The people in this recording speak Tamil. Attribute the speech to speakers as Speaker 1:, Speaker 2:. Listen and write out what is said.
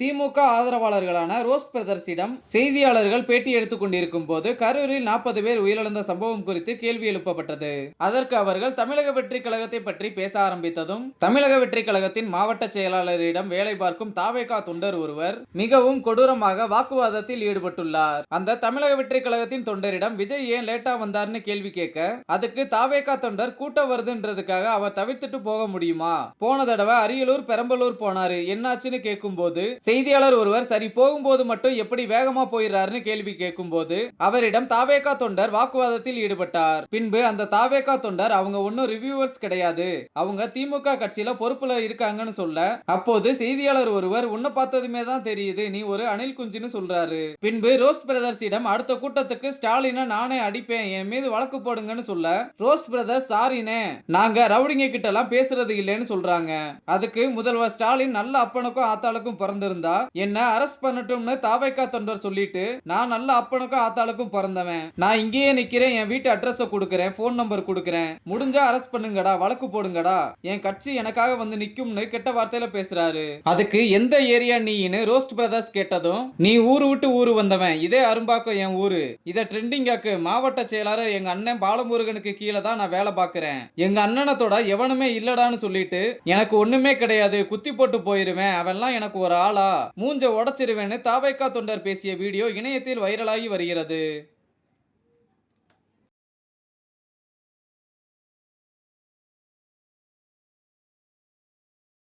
Speaker 1: திமுக ஆதரவாளர்களான ரோஸ் பிரதர்ஸிடம் செய்தியாளர்கள் பேட்டி எடுத்துக் கொண்டிருக்கும் போது கரூரில் நாற்பது பேர் உயிரிழந்த சம்பவம் குறித்து கேள்வி எழுப்பப்பட்டது. அதற்கு அவர்கள் தமிழக வெற்றி கழகத்தை பற்றி பேச ஆரம்பித்ததும் தமிழக வெற்றி கழகத்தின் மாவட்ட செயலாளரிடம் வேலை பார்க்கும் தாவேகா தொண்டர் ஒருவர் மிகவும் கொடூரமாக வாக்குவாதத்தில் ஈடுபட்டுள்ளார். அந்த தமிழக வெற்றி கழகத்தின் தொண்டரிடம் விஜய் ஏன் லேட்டா வந்தார்னு கேள்வி கேட்க அதுக்கு தாவேகா தொண்டர் கூட்டம் வருதுன்றதுக்காக அவர் தவிர்த்துட்டு போக முடியுமா? போன தடவை அரியலூர் பெரம்பலூர் போனாரு என்னாச்சுன்னு கேட்கும்போது செய்தியாளர் ஒருவர் சரி போகும்போது மட்டும் எப்படி வேகமா போயிடுறாருன்னு கேள்வி கேட்கும்போது அவரிடம் தாவேகா தொண்டர் வாக்குவாதத்தில் ஈடுபட்டார். பின்பு அந்த தாவேகா தொண்டர் அவங்க ஒன்னும் ரிவ்யூவர்ஸ் கிடையாது. அவங்க திமுக கட்சியில பொறுப்புல இருக்காங்கன்னு சொல்ல அப்போது செய்தியாளர் ஒருவர் உன்னை பார்த்ததுமே தான் தெரியுது. நீ ஒரு அணில் குஞ்சுன்னு சொல்றாரு. பின்பு ரோஸ்ட் பிரதர்ஸிடம் அடுத்த கூட்டத்துக்கு ஸ்டாலினை நானே அடிப்பேன். என் மீது வழக்கு போடுங்கன்னு சொல்ல ரோஸ்ட் பிரதர்ஸ் சாரினே நாங்க ரவுடிங்க கிட்ட எல்லாம் பேசுறது இல்லைன்னு சொல்றாங்க. அதுக்கு முதல்வர் ஸ்டாலின் நல்ல அப்பனுக்கும் ஆத்தாளுக்கும் இருந்தா என்ன அரெஸ்ட் பண்ணட்டும்னு தாவைக்கா தொண்டர் சொல்லிட்டு நான் நல்ல அப்பனுக்கும் ஆத்தாளுக்கும் பிறந்தவன். நான் இங்கேயே நிக்கிறேன் என் வீட்டு அட்ரஸ கொடுக்கறேன் ஃபோன் நம்பர் கொடுக்கறேன். முடிஞ்சா அரெஸ்ட் பண்ணுங்கடா வழக்கு போடுங்கடா. என் கட்சி எனக்காக வந்து நிக்கும்னு கெட்ட வார்த்தையில பேசுறாரு. அதுக்கு எந்த ஏரியா நீன்னு ரோஸ்ட் பிரதர்ஸ் கேட்டதும் நீ ஊரு விட்டு ஊரு வந்தவன் இதே அரும்பாக்கம் என் ஊரு. இத ட்ரெண்டிங்காக்கு மாவட்ட செயலாளர் எங்க அண்ணன் பாலமுருகனுக்கு கீழே தான் நான் வேலை பார்க்குறேன். எங்க அண்ணனத்தோட எவனுமே இல்லடான்னு சொல்லிட்டு எனக்கு ஒண்ணுமே கிடையாது குத்தி போட்டு போயிருவேன். அவன்லாம் எனக்கு ஒரு ஆளா மூஞ்ச உடைச்சிருவேன்னு தாவைக்கா தொண்டர் பேசிய வீடியோ இணையத்தில் வைரலாகி வருகிறது.